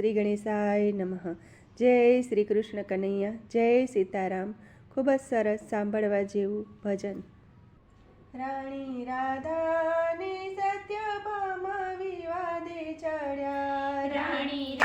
શ્રી ગણેશાય નમઃ. જય શ્રી કૃષ્ણ કનૈયા જય સીતારામ. ખૂબ જ સરસ સાંભળવા જેવું ભજન. રાણી રાધાને સત્યભામા વિવાદે ચડ્યા. રાણી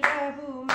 tempo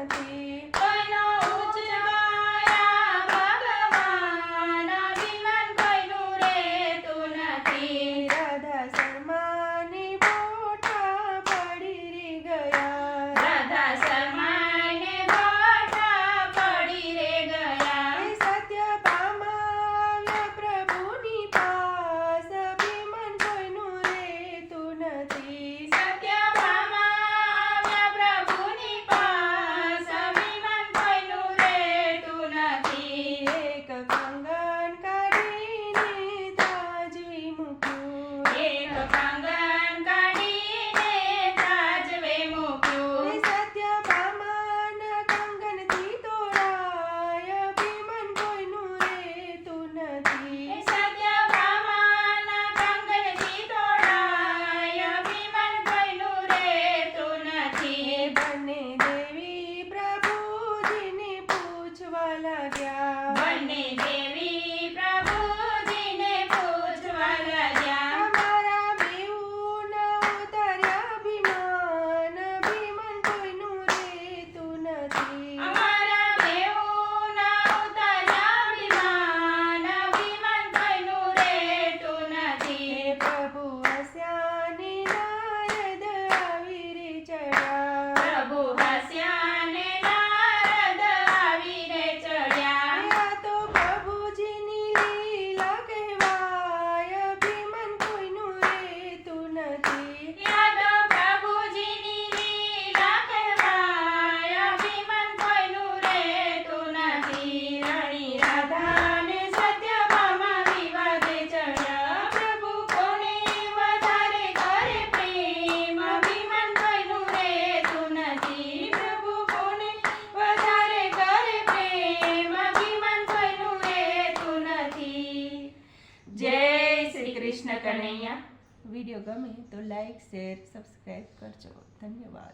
Auntie. વિડીયો ગમે તો લાઈક શેર સબસ્ક્રાઈબ કરજો ધન્યવાદ